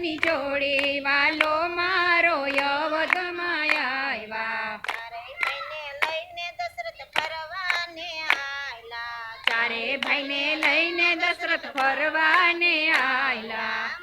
ભાઈની જોડી વાલો મારો અવધમાં આવ્યા. ચારે ભાઈને લઈને દશરથ ફરવાને આયલા.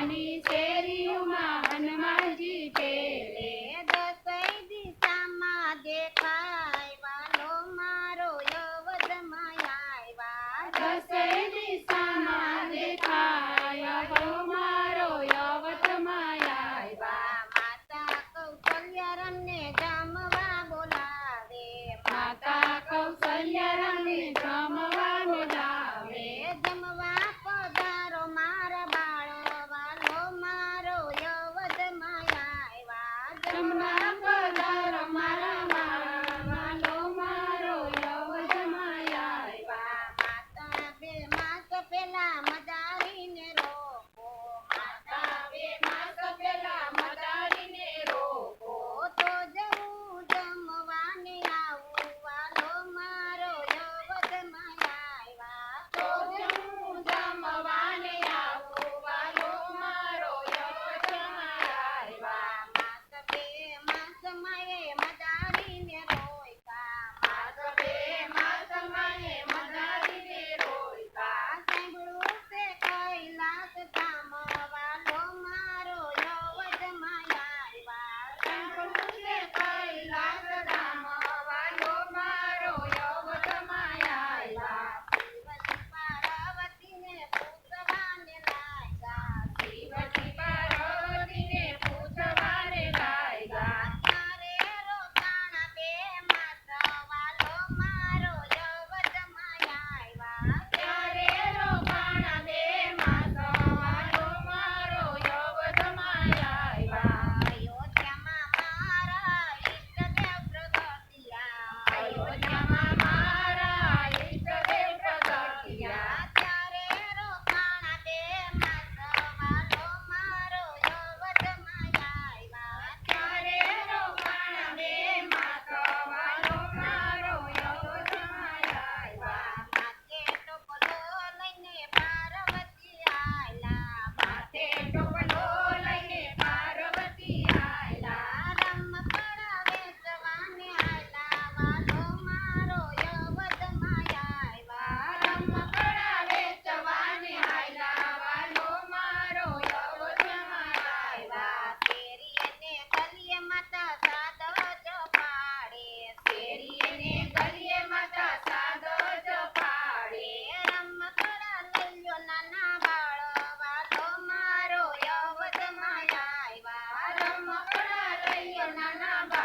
Chinese ನಮ್ಮ ಕಣಲಯ್ಯ ನನ್ನ ಬಾ